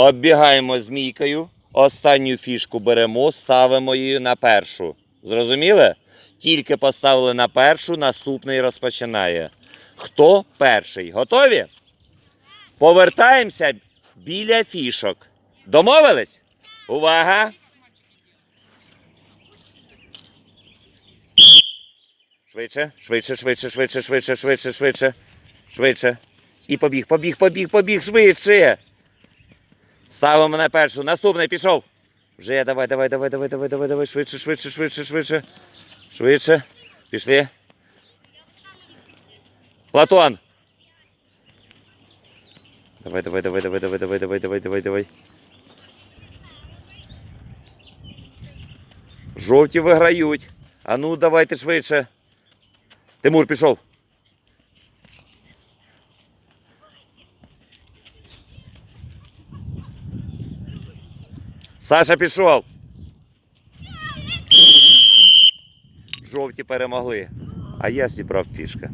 Оббігаємо змійкою. Останню фішку беремо, ставимо її на першу. Зрозуміли? Тільки поставили на першу, наступний розпочинає. Хто перший? Готові? Повертаємося біля фішок. Домовились? Увага! Швидше, швидше, швидше, швидше, швидше, швидше, швидше. Швидше. І побіг, побіг, побіг, побіг, швидше. Ставимо на першу. Наступний пішов. Вже давай, давай, давай, давай, давай, давай, давай, швидше, швидше, швидше, швидше. Швидше. Пішли. Платон. Давай, давай, давай, давай, давай, давай, давай, давай, давай, давай. Жовті виграють. А ну давайте швидше. Тимур пішов. Саша пішов. Жовті перемогли. А я зібрав фішки.